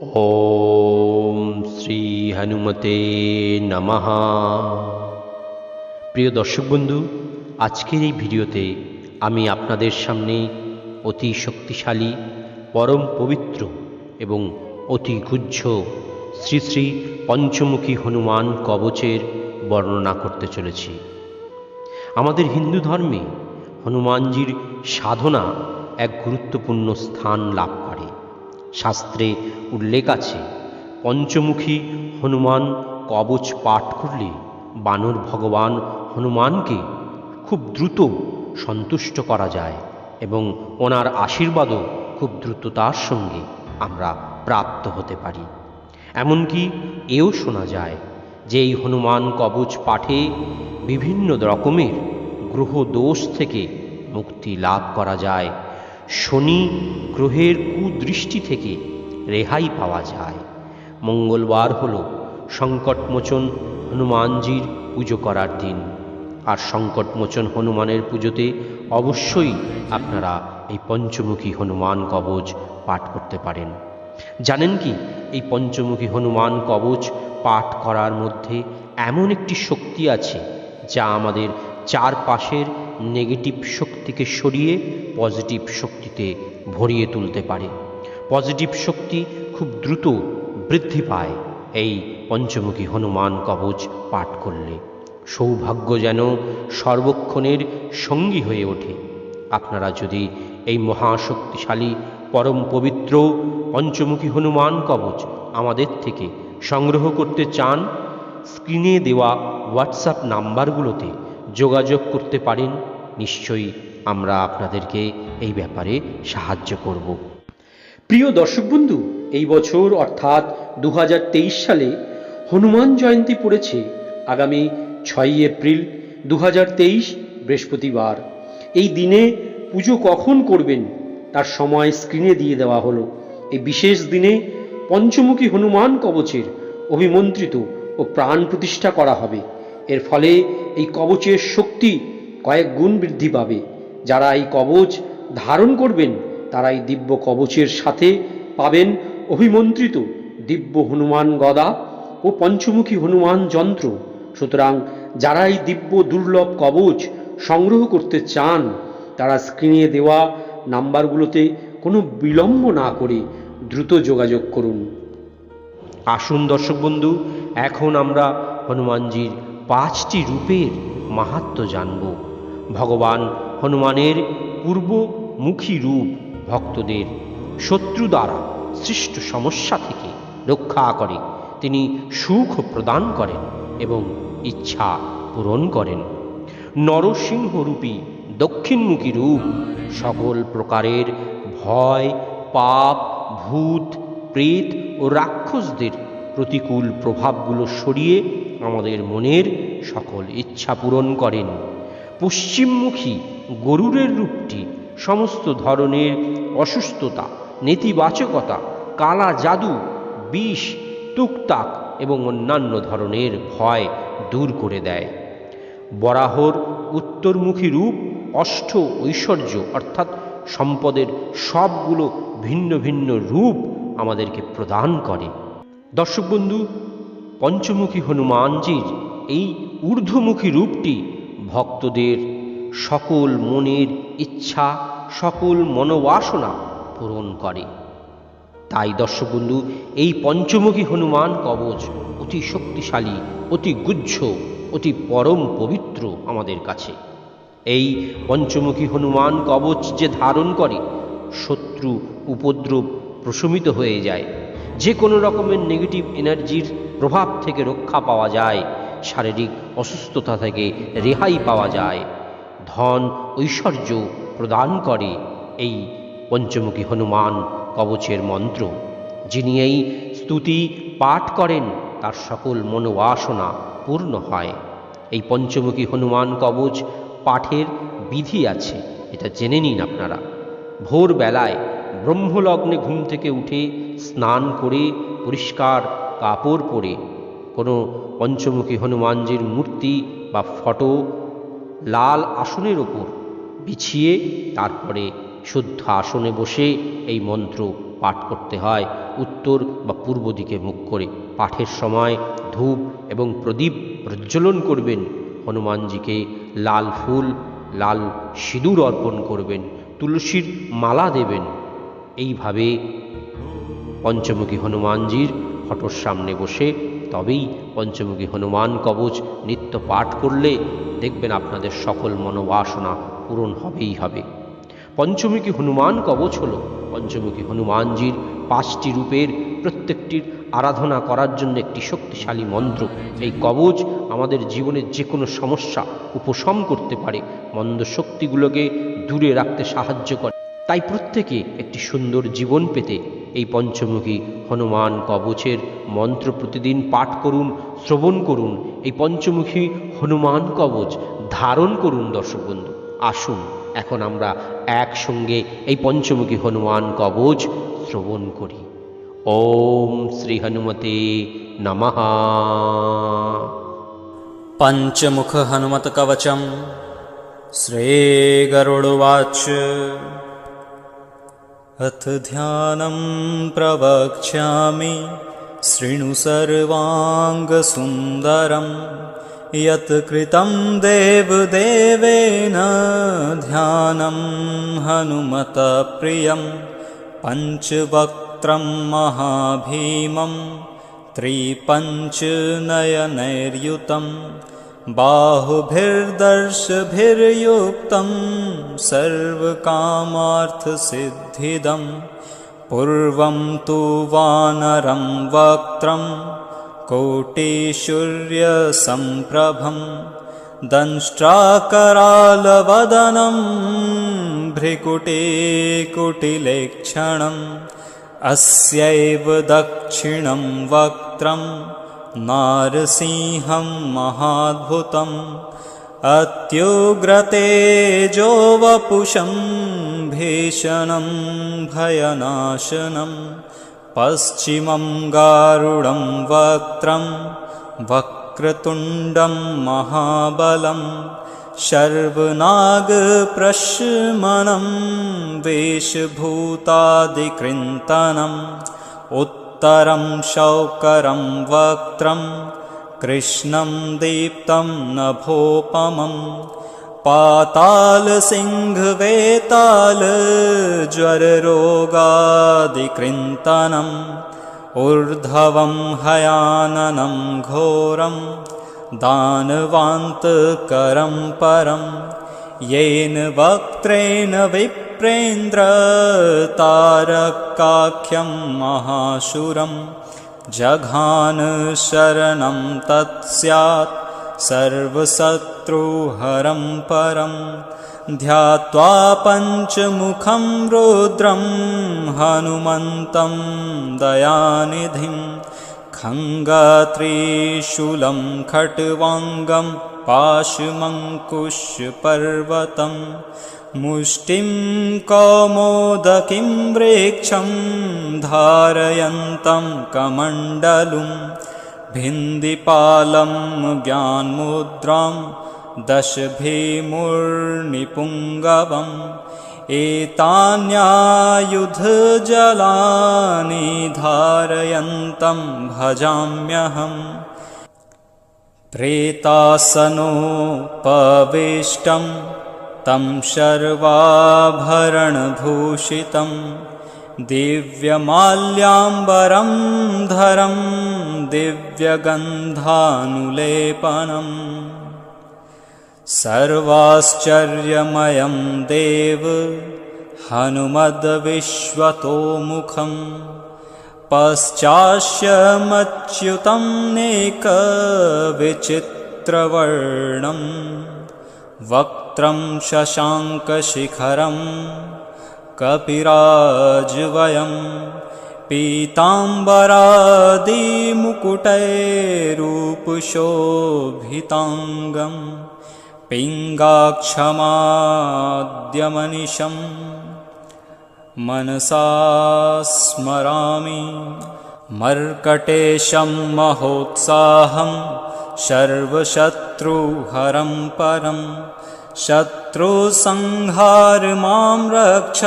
ওম শ্রী হনুমতে নমঃ। প্রিয় দর্শক বন্ধু, আজকের এই ভিডিওতে আমি আপনাদের সামনে অতি শক্তিশালী, পরম পবিত্র এবং অতি গুহ্য শ্রী শ্রী পঞ্চমুখী হনুমান কবচের বর্ণনা করতে চলেছি। আমাদের হিন্দু ধর্মে হনুমানজির সাধনা এক গুরুত্বপূর্ণ স্থান লাভ শাস্ত্রে উল্লেখ আছে, পঞ্চমুখী হনুমান কবচ পাঠ করলে বানর ভগবান হনুমানকে খুব দ্রুত সন্তুষ্ট করা যায় এবং ওনার আশীর্বাদও খুব দ্রুততার সঙ্গে আমরা প্রাপ্ত হতে পারি। এমনকি এও শোনা যায় যে এই হনুমান কবচ পাঠে বিভিন্ন রকমের গ্রহ দোষ থেকে মুক্তি লাভ করা যায় শনি গ্রহের কুদৃষ্টি থেকে রেহাই পাওয়া যায়। মঙ্গলবার হল সংকটমোচন হনুমানজির পুজো করার দিন। আর সংকটমোচন হনুমানের পুজোতে অবশ্যই আপনারা এই পঞ্চমুখী হনুমান কবচ পাঠ করতে পারেন। জানেন কি, এই পঞ্চমুখী হনুমান কবচ পাঠ করার মধ্যে এমন একটি শক্তি আছে যা আমাদের চারপাশের নেগেটিভ শক্তিকে সরিয়ে পজিটিভ শক্তিতে ভরিয়ে তুলতে পারে। পজিটিভ শক্তি খুব দ্রুত বৃদ্ধি পায়। এই পঞ্চমুখী হনুমান কবচ পাঠ করলে সৌভাগ্য যেন সর্বক্ষণের সঙ্গী হয়ে ওঠে। আপনারা যদি এই মহাশক্তিশালী, পরম পবিত্র পঞ্চমুখী হনুমান কবচ আমাদের থেকে সংগ্রহ করতে চান, স্ক্রিনে দেওয়া হোয়াটসঅ্যাপ নাম্বারগুলোতে যোগাযোগ করতে পারেন, নিশ্চয়ই আমরা আপনাদেরকে এই ব্যাপারে সাহায্য করব। প্রিয় দর্শক বন্ধু, এই বছর অর্থাৎ দু হাজার তেইশ সালে হনুমান জয়ন্তী পড়েছে আগামী ছয়ই এপ্রিল দু হাজার তেইশ বৃহস্পতিবার। এই দিনে পুজো কখন করবেন তার সময় স্ক্রিনে দিয়ে দেওয়া হলো। এই বিশেষ দিনে পঞ্চমুখী হনুমান কবচের অভিমন্ত্রিত ও প্রাণ প্রতিষ্ঠা করা হবে। এর ফলে এই কবচের শক্তি কয়েক গুণ বৃদ্ধি পাবে। যারা এই কবচ ধারণ করবেন, তারা এই দিব্য কবচের সাথে পাবেন অভিমন্ত্রিত দিব্য হনুমান গদা ও পঞ্চমুখী হনুমান যন্ত্র। সুতরাং যারা এই দিব্য দুর্লভ কবচ সংগ্রহ করতে চান, তারা স্ক্রিনে দেওয়া নাম্বারগুলোতে কোনো বিলম্ব না করে দ্রুত যোগাযোগ করুন। আসুন দর্শক বন্ধু, এখন আমরা হনুমানজির পাঁচটি রূপের মাহাত্ম্য জানব। ভগবান হনুমানের পূর্বমুখী রূপ ভক্তদের শত্রু দ্বারা সৃষ্ট সমস্যা থেকে রক্ষা করে। তিনি সুখ প্রদান করেন এবং ইচ্ছা পূরণ করেন। নরসিংহরূপী দক্ষিণমুখী রূপ সকল প্রকারের ভয়, পাপ, ভূত, প্রেত ও রাক্ষসদের প্রতিকূল প্রভাবগুলো সরিয়ে আমাদের মনের সকল ইচ্ছা পূরণ করেন। পশ্চিমমুখী গরুরের রূপটি, সমস্ত ধরনের অসুস্থতা, নেতিবাচকতা, কালা জাদু, বিষ তুকতাক এবং অন্যান্য ধরনের ভয় দূর করে দেয়। বরাহর উত্তরমুখী রূপ অষ্ট ঐশ্বর্য, অর্থাৎ সম্পদের সবগুলো ভিন্ন ভিন্ন রূপ আমাদেরকে প্রদান করে। দর্শক বন্ধু পঞ্চমুখী হনুমানজির এই ঊর্ধ্বমুখী রূপটি ভক্তদের সকল মনের ইচ্ছা, সকল মনোবাসনা পূরণ করে। তাই দর্শক বন্ধু এই পঞ্চমুখী হনুমান কবচ অতি শক্তিশালী, অতি গুজ্জ অতি পরম পবিত্র আমাদের কাছে। এই পঞ্চমুখী হনুমান কবচ যে ধারণ করে, শত্রু, উপদ্রব প্রশমিত হয়ে যায়। যে কোনো রকমের নেগেটিভ এনার্জির প্রভাব থেকে রক্ষা পাওয়া যায়, শারীরিক অসুস্থতা থেকে রেহাই পাওয়া যায়। ধন ঐশ্বর্য প্রদান করে এই পঞ্চমুখী হনুমান কবচের মন্ত্র। যিনি এই স্তুতি পাঠ করেন, তার সকল মনোবাসনা পূর্ণ হয়। এই পঞ্চমুখী হনুমান কবচ পাঠের বিধি আছে, এটা জেনে নিন আপনারা। ভোরবেলায় ব্রহ্মলগ্নে ঘুম থেকে উঠে স্নান করে, পরিষ্কার কাপড় পরে। কোনো পঞ্চমুখী হনুমানজির মূর্তি বা ফটো লাল আসনের ওপর বিছিয়ে তারপরে শুদ্ধ আসনে বসে এই মন্ত্র পাঠ করতে হয়, উত্তর বা পূর্ব দিকে মুখ করে। পাঠের সময় ধূপ এবং প্রদীপ প্রজ্বলন করবেন, হনুমানজিকে লাল ফুল, লাল সিঁদুর অর্পণ করবেন, তুলসীর মালা দেবেন। এইভাবে পঞ্চমুখী হনুমানজির ফটোর সামনে বসে তবেই পঞ্চমুখী হনুমান কবচ নিত্য পাঠ করলে দেখবেন আপনাদের সকল মনোবাসনা পূরণ হবেই হবে। পঞ্চমুখী হনুমান কবচ হল পঞ্চমুখী হনুমানজির পাঁচটি রূপের প্রত্যেকটির আরাধনা করার জন্য একটি শক্তিশালী মন্ত্র। এই কবচ আমাদের জীবনের যে কোনো সমস্যা উপশম করতে পারে। মন্দ শক্তিগুলোকে দূরে রাখতে সাহায্য করে। তাই প্রত্যেকে একটি সুন্দর জীবন পেতে এই পঞ্চমুখী হনুমান কবচের মন্ত্র প্রতিদিন পাঠ করুন শ্রবণ করুন এই পঞ্চমুখী হনুমান কবচ ধারণ করুন দর্শক বন্ধু আসুন এখন আমরা একসঙ্গে এই পঞ্চমুখী হনুমান কবচ শ্রবণ করি ওম শ্রী হনুমতে নমঃ पञ्चमुख हनुमत्कवचम् श्रीगरुडुवाच अथ ध्यानं प्रवक्ष्यामि शृणु सर्वाङ्गसुन्दरं यत् कृतं देवदेवेन ध्यानं हनुमतप्रियं पञ्चवक्त्रं महाभीमं त्रिपञ्चनयनैर्युतं बाहुभिर्दर्शभिर्युक्तं सर्वकामार्थसिद्धिदं पूर्वं तु वानरं वक्त्रं कोटिसूर्यसम्प्रभं दंष्ट्राकरालवदनं भ्रिकुटीकुटिलेक्षणम् अस्यैव दक्षिणं वक्त्रं नारसिंहं महाद्भुतम् अत्युग्रतेजो वपुषं भीषणं भयनाशनं पश्चिमं गारुडं वक्त्रं वक्रतुण्डं महाबलं शर्वनागप्रशमनं वेशभूतादिकृन्तनम् उत्तरं शौकरं वक्त्रं कृष्णं दीप्तं नभोपमम् पातालसिंहवेतालज्वररोगादिकृन्तनम् ऊर्ध्वं हयाननं घोरं दानवान्तकरं परं। येन वक्त्रेण विप्रेन्द्र तारकाख्यं महाशुरं। जघान शरणं तत्स्यात्। सर्वशत्रुहरं परं। ध्यात्वा पञ्चमुखं रुद्रं हनुमन्तं दयानिधिं। खङ्गत्रिशूलं खट्वाङ्गं पाशुमङ्कुशपर्वतं मुष्टिं कौमोदकीं वृक्षं धारयन्तं कमण्डलुं भिन्दिपालं ज्ञानमुद्रां दशभीमुर्निपुङ्गवम् एतान्यायुधजलानि धारयन्तं भजाम्यहम् प्रेतासनोपविष्टं तं शर्वाभरणभूषितं दिव्यमाल्याम्बरं धरं दिव्यगन्धानुलेपनम् सर्वाश्चर्यमयं देव हनुमद्विश्वतोमुखं नेकविचित्रवर्णं शशाङ्कशिखरं कपिराजवयं पीताम्बरादिमुकुटैरूपशोभिताङ्गम् पिङ्गाक्षमाद्यमनिशं मनसा स्मरामि मर्कटेशं महोत्साहं सर्वशत्रुहरं परं शत्रुसंहार मां रक्ष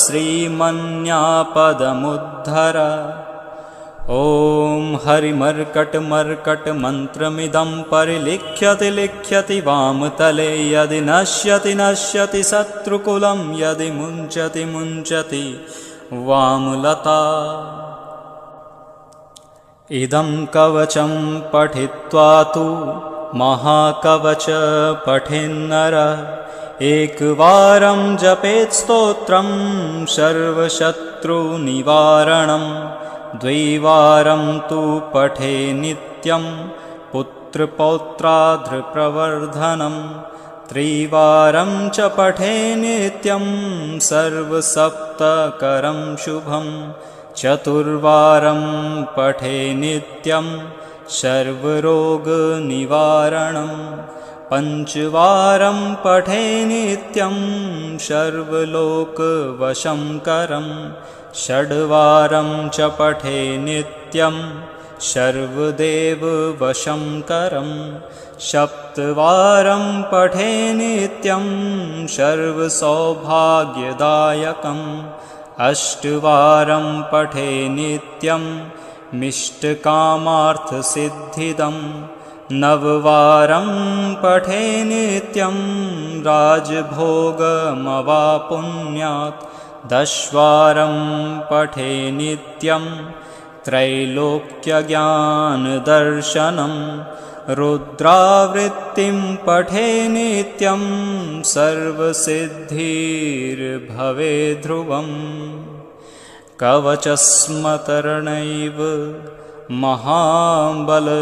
श्रीमन्यापदमुद्धर। ॐ हरिमर्कटमर्कटमन्त्रमिदं परिलिख्यति लिख्यति वामतले यदि नश्यति नश्यति शत्रुकुलं यदि मुञ्चति मुञ्चति वामलता। इदं कवचं पठित्वा तु महाकवच पठेन्नर। एकवारं जपेत् स्तोत्रं सर्वशत्रुनिवारणं। द्विवारं तु पठे नित्यं पुत्रपौत्राद्रप्रवर्धनं त्रिवारं च पठे नित्यं सर्वसप्तकरं शुभम् चतुर्वारं पठे नित्यं सर्वरोगनिवारणं पञ्चवारं पठे नित्यं सर्वलोकवशङ्करं षड्वारं च पठे नित्यं सर्वदेववशङ्करं सप्तवारं पठे नित्यं सर्वसौभाग्यदायकम् अष्टवारं पठे नित्यं मिष्टकामार्थसिद्धिदं नववारं पठे नित्यं राजभोगमवापुण्यात् दशवारं पठे नित्यं त्रैलोक्यज्ञानदर्शनं रुद्रावृत्तिं पठे नित्यं सर्वसिद्धिर्भवे ध्रुवम् कवचस्मतरणैव महाबलमवापुन्या।